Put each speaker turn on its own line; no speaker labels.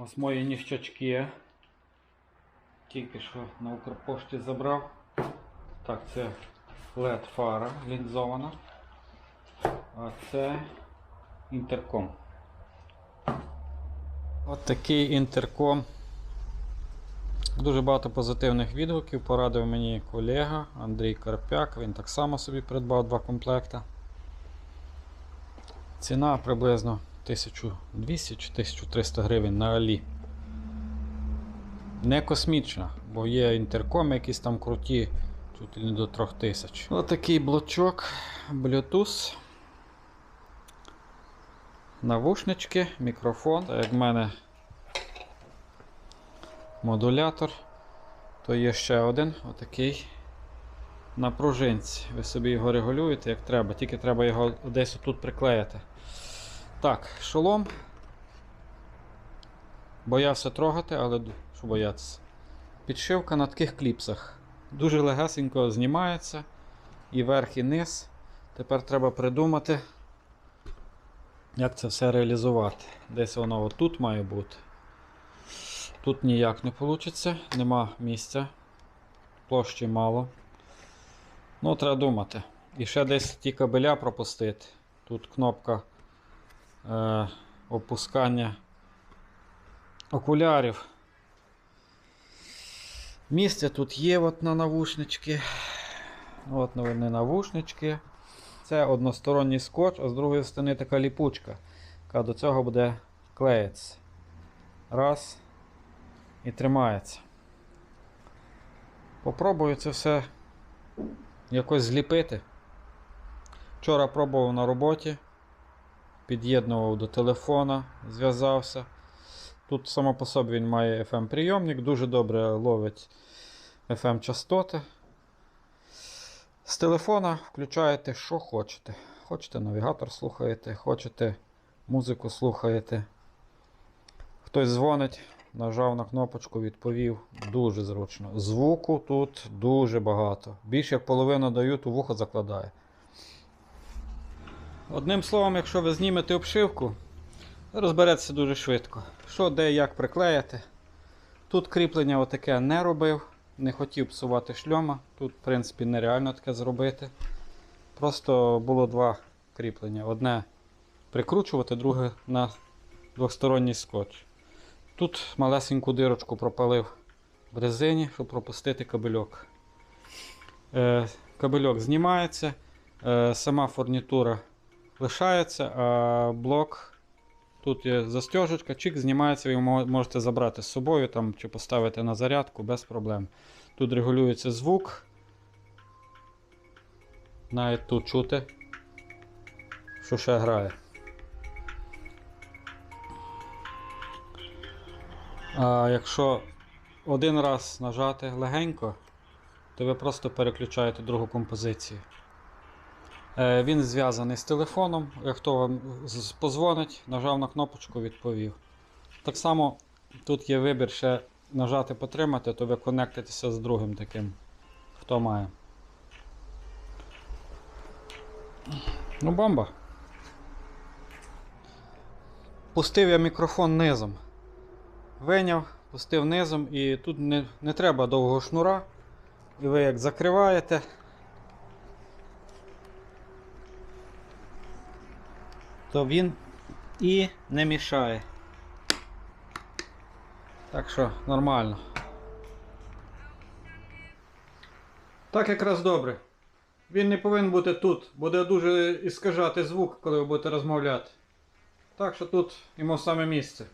Ось мої ніщачки. Тільки що на Укрпошті забрав. Так, це LED фара лінзована. А це інтерком. От такий інтерком. Дуже багато позитивних відгуків. Порадив мені колега Андрій Карпяк. Він так само собі придбав два комплекта. Ціна приблизно 1200 чи 1300 гривень на Алі. Не космічна, бо є інтеркоми якісь там круті, чуть не до 3000. Отакий блочок Bluetooth. Навушнички, мікрофон. Так як в мене модулятор, то є ще один отакий на пружинці. Ви собі його регулюєте як треба, тільки треба його десь тут приклеїти. Так, шолом. Боявся трогати, але що боятися. Підшивка на таких кліпсах. Дуже легесенько знімається. І верх, і низ. Тепер треба придумати, як це все реалізувати. Десь воно отут має бути. Тут ніяк не вийде, нема місця. Площі мало. Ну, треба думати. І ще десь ті кабеля пропустити. Тут кнопка е, опускання окулярів. Місце тут є от на навушнички. От вони навушнички. Це односторонній скотч, а з другої сторони така ліпучка, яка до цього буде клеїтися. Раз. І тримається. Попробую це все якось зліпити. Вчора пробував на роботі, під'єднував до телефона, зв'язався. Тут само по собі він має FM-прийомник, дуже добре ловить FM-частоти. З телефона включаєте, що хочете. Хочете навігатор слухаєте, хочете музику слухаєте. Хтось дзвонить, нажав на кнопочку, відповів. Дуже зручно. Звуку тут дуже багато. Більше як половину дають, у вухо закладає. Одним словом, якщо ви знімете обшивку, розберетеся дуже швидко. Що, де, як приклеїти. Тут кріплення отаке не робив, не хотів псувати шльома. Тут, в принципі, нереально таке зробити. Просто було два кріплення. Одне прикручувати, друге на двосторонній скотч. Тут малесеньку дирочку пропалив в резині, щоб пропустити кабельок. Е, кабельок знімається, е, сама фурнітура лишається, а блок. Тут є застежечка, чик знімається, ви можете забрати з собою там, чи поставити на зарядку без проблем. Тут регулюється звук. Навіть тут чути, що ще грає. А якщо один раз нажати легенько, то ви просто переключаєте другу композицію. Е, Він зв'язаний з телефоном. Хто вам позвонить, нажав на кнопочку, відповів. Так само тут є вибір ще нажати потримати, то ви конектитеся з другим таким, хто має. Ну, бомба. Пустив я мікрофон низом. Виняв, пустив низом і тут не, не треба довгого шнура. І ви як закриваєте. То він і не мішає. Так що нормально. Так якраз добре. Він не повинен бути тут. Буде дуже іскажати звук, коли ви будете розмовляти. Так що тут йому саме місце.